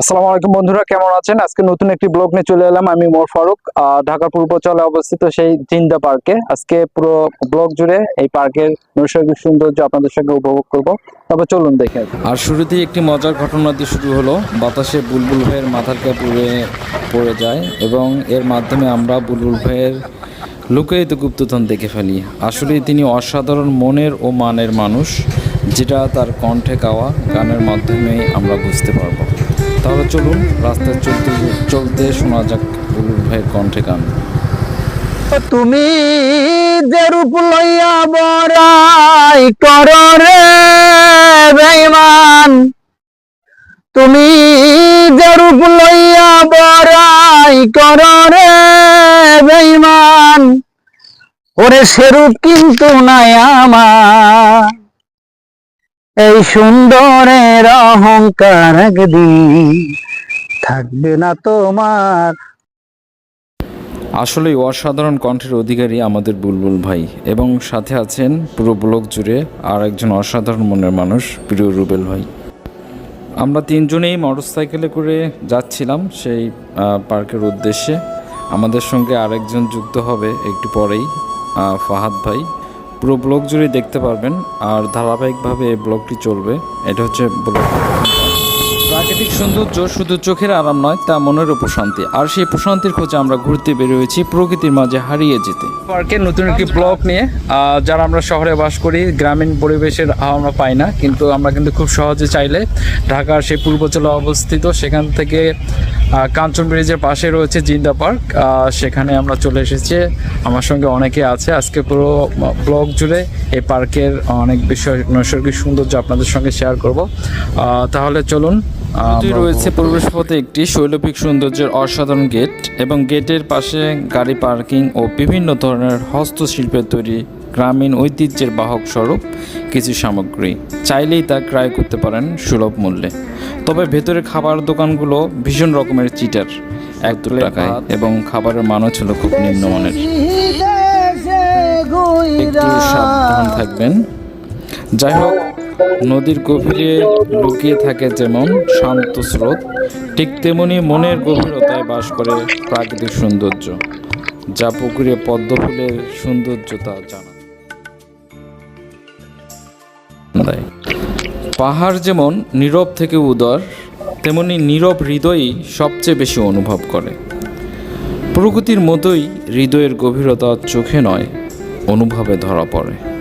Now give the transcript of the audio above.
আসসালামু আলাইকুম বন্ধুরা কেমন আছেন? আজকে নতুন একটি ব্লগ নিয়ে চলে এলাম। আমি মোর ফারুক আহ, ঢাকা পূর্বাচলে অবস্থিত সেই জিন্দা পার্কে। আজকে পুরো ব্লগ জুড়ে এই পার্কের নৈসর্গিক সৌন্দর্য আপনাদের সঙ্গে উপভোগ করব। তবে চলুন দেখে আর শুরুতেই একটি মজার ঘটনা দিয়ে শুরু হলো। বাতাসে বুলবুল ভাইয়ের মাথার কাপড়ে পড়ে যায় এবং এর মাধ্যমে আমরা বুলবুল ভাইয়ের লুকায়িত গুপ্তধন দেখে ফেলি। আসলে তিনি অসাধারণ মনের ও মানের মানুষ যেটা তার কণ্ঠে গাওয়া গানের মাধ্যমে আমরা বুঝতে পারব। তাহলে চলুন, রাস্তায় চলতে চলতে শোনা যাক বুলবুল ভাইয়ের কণ্ঠে গান। তুমি যে রূপ লইয়া বড়াই কর রে বেঈমান, তুমি যে রূপ লইয়া বড়াই কর রে বেঈমান, ওরে সেরূপ কিন্তু নাই আমার। এই সুন্দরের অহংকার একদিন থাকবে না তোমার। আসলেই অসাধারণ কণ্ঠের অধিকারী আমাদের বুলবুল ভাই এবং সাথে আছেন পুরো ব্লক জুড়ে আর একজন অসাধারণ মনের মানুষ প্রিয় রুবেল ভাই। আমরা তিনজনেই মোটরসাইকেলে করে যাচ্ছিলাম সেই পার্কের উদ্দেশ্যে। আমাদের সঙ্গে আরেকজন যুক্ত হবে একটু পরেই ফাহাদ ভাই। পুরো ব্লগ জুড়ে দেখতে পারবেন আর ধারাবাহিকভাবে এই ব্লগটি চলবে। এটা হচ্ছে ব্লগ। প্রাকৃতিক সৌন্দর্য শুধু চোখের আরাম নয়, তা মনের প্রশান্তি আর সেই প্রশান্তির খোঁজে আমরা ঘুরতে বেরিয়েছি প্রকৃতির মাঝে হারিয়ে যেতে। পার্কের নতুন একটি ব্লক নিয়ে যারা আমরা শহরে বাস করি, গ্রামীণ পরিবেশের আমরা পাই না, কিন্তু আমরা কিন্তু খুব সহজে চাইলে ঢাকার সেই পূর্বাচলে অবস্থিত সেখান থেকে কাঞ্চন ব্রিজের পাশে রয়েছে জিন্দা পার্ক সেখানে আমরা চলে এসেছি। আমার সঙ্গে অনেকে আছে, আজকে পুরো ব্লক জুড়ে এই পার্কের অনেক বিষয়, নৈসর্গিক সৌন্দর্য আপনাদের সঙ্গে শেয়ার করব। তাহলে চলুন রয়েছে প্রবেশপথে একটি শৈল্পিক সৌন্দর্যের অসাধারণ গেট এবং গেটের পাশে গাড়ি পার্কিং ও বিভিন্ন ধরনের হস্তশিল্পের তৈরি গ্রামীণ ঐতিহ্যের বাহক স্বরূপ কিছু সামগ্রী। চাইলেই তা ক্রয় করতে পারেন সুলভ মূল্যে। তবে ভেতরে খাবার দোকানগুলো ভীষণ রকমের চিটার এক দু টাকায় এবং খাবারের মানও ছিল খুব নিম্নমানের। একটু সাবধান থাকবেন। যাই হোক নদীর গভীরে লুকিয়ে থাকে যেমন শান্ত স্রোত, ঠিক তেমনি মনের গভীরতায় বাস করে প্রাকৃতিক সৌন্দর্য, যা পুকুরে পদ্ম ফুলের সৌন্দর্যতা জানা পাহাড় যেমন নীরব থেকে উদর, তেমনি নীরব হৃদয়ই সবচেয়ে বেশি অনুভব করে। প্রকৃতির মতোই হৃদয়ের গভীরতা চোখে নয়, অনুভবে ধরা পড়ে।